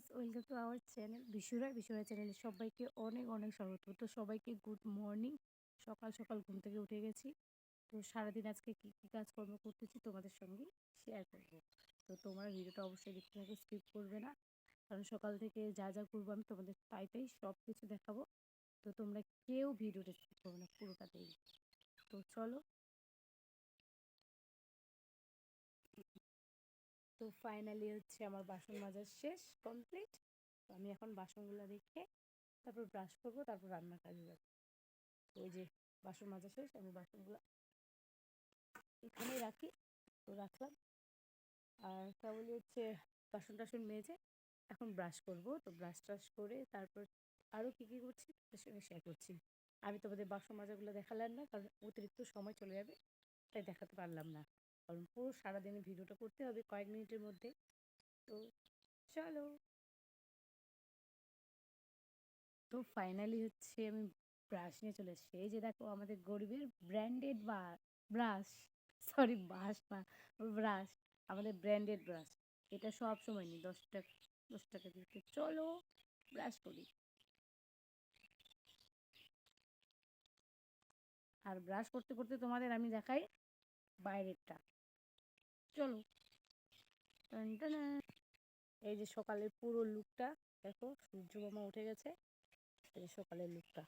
Guys welcome to our channel Bishura Bishura চ্যানেলে সবাইকে অনেক অনেক স্বাগত। তো সবাইকে গুড মর্নিং সকাল সকাল ঘুম থেকে উঠে গেছি। তো সারাদিন আজকে কী কী কাজকর্ম করতেছি তোমাদের সঙ্গে শেয়ার করব। তো তোমরা ভিডিওটা অবশ্যই দেখতে থাকো স্কিপ করবে না। কারণ সকাল থেকে যা যা করব আমি তোমাদের তাই তাই সব কিছু দেখাবো। তো তোমরা কেউ ভিডিওটা স্কিপ করবে না পুরোটা দেখবে তো চলো তো ফাইনালি হচ্ছে আমার বাসন মাজার শেষ কমপ্লিট তো আমি এখন বাসনগুলো রেখে তারপর ব্রাশ করব, তারপর রান্নার কাজে যাব ওই যে বাসন মাজা শেষ, আমি বাসনগুলো এখানেই রাখি। তো রাখলাম। আর কেবলই হচ্ছে বাসন টাসন মেজে এখন ব্রাশ করব। তো ব্রাশ ট্রাশ করে তারপর আরও কী কী করছি তাদের সঙ্গে শেয়ার করছি। আমি তোমাদের বাসন মাজাগুলো দেখালাম না, কারণ অতিরিক্ত সময় চলে যাবে, তাই দেখাতে পারলাম না। কারণ পুরো সারাদিনে ভিডিওটা করতে হবে কয়েক মিনিটের মধ্যে। তো চলো। তো ফাইনালি হচ্ছে আমি ব্রাশ নিয়ে চলে এসেছি। এই যে দেখো আমাদের গরিবের ব্র্যান্ডেড বা ব্রাশ সরি বাস না ব্রাশ আমাদের ব্র্যান্ডেড ব্রাশ এটা সব সময় নিই, দশ টাকা দশ টাকা দিতে চলো ব্রাশ করি। আর ব্রাশ করতে করতে তোমাদের আমি দেখাই বাইরেরটা। চলো। এই যে সকালের পুরো লুকটা, দেখো সূর্য মামা উঠে গেছে। এই সকালের লুকটা।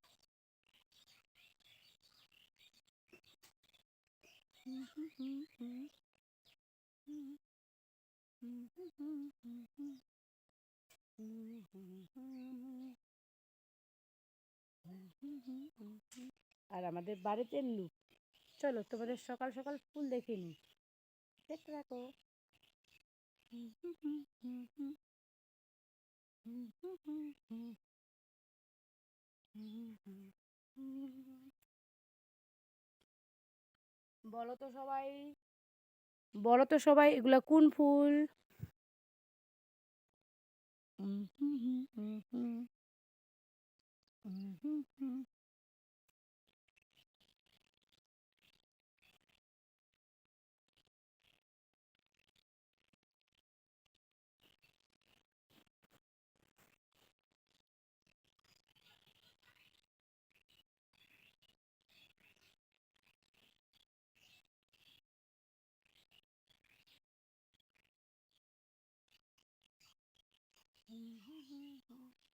আর আমাদের বাড়িতে লুক। চলো, তোমাদের সকাল সকাল ফুল দেখে নি দেখতে থাকো বলো তো সবাই, বলো তো সবাই এগুলা কোন ফুল? হুম হুম হুম হুম হুম Mm-hmm.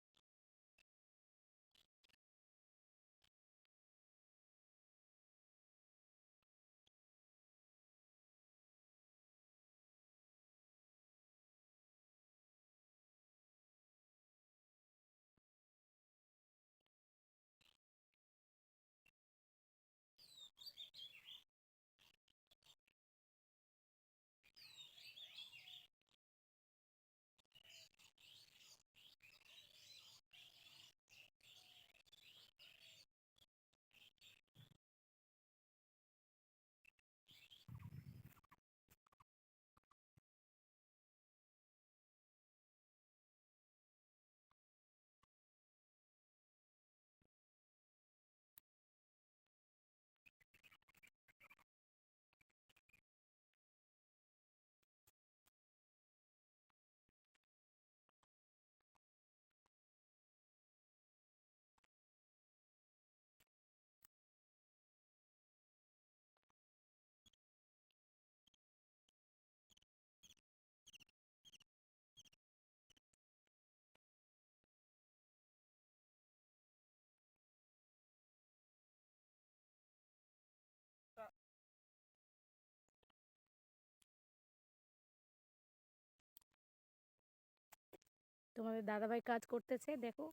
তোমাদের দাদাভাই কাজ করতেছে দেখো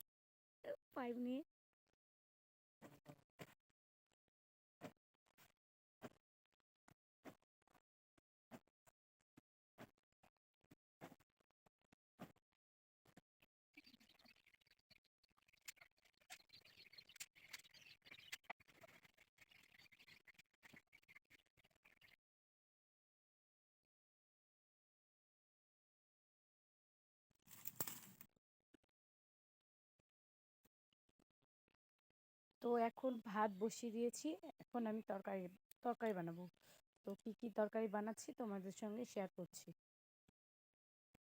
পাইপ নিয়ে। তো এখন ভাত বসিয়ে দিয়েছি। এখন আমি তরকারি তরকারি বানাবো। তো কী কী তরকারি বানাচ্ছি তোমাদের সঙ্গে শেয়ার করছি।